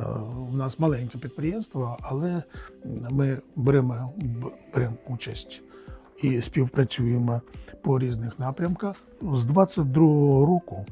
Е, У нас маленьке підприємство, але ми беремо, беремо участь і співпрацюємо по різних напрямках. З 22-го року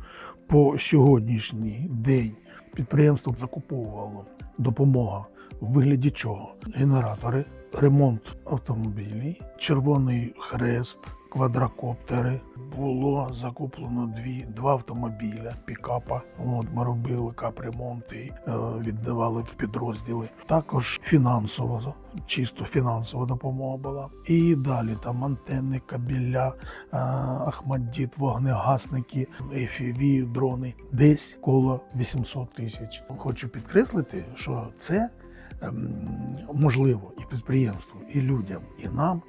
по сьогоднішній день підприємство закуповувало допомога в вигляді чого? Генератори, ремонт автомобілів, Червоний Хрест, квадрокоптери. Було закуплено дві, два автомобіля, пікапа. От ми робили капремонти, е, віддавали в підрозділи. Також фінансово, чисто фінансова допомога була. І далі там антенни, кабеля, е, Ахмаддіт, вогнегасники, FPV, дрони. Десь коло 800 тисяч. Хочу підкреслити, що це ем, можливо і підприємству, і людям, і нам,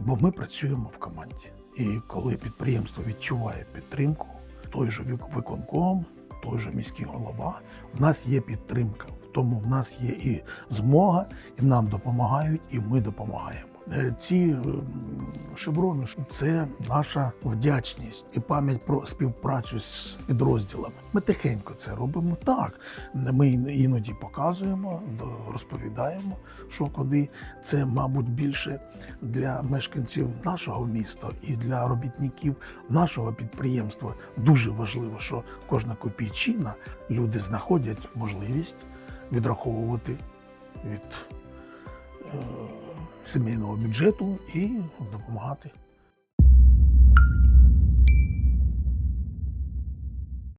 бо ми працюємо в команді. І коли підприємство відчуває підтримку, той же виконком, той же міський голова, в нас є підтримка. Тому в нас є і змога, і нам допомагають, і ми допомагаємо. Е, Ці ем, шеврони це наша вдячність і пам'ять про співпрацю з підрозділами. Ми тихенько це робимо так. Ми іноді показуємо, розповідаємо, що куди. Це, мабуть, більше для мешканців нашого міста і для робітників нашого підприємства. Дуже важливо, що кожна копійчина люди знаходять можливість відраховувати від е, сімейного бюджету і допомагати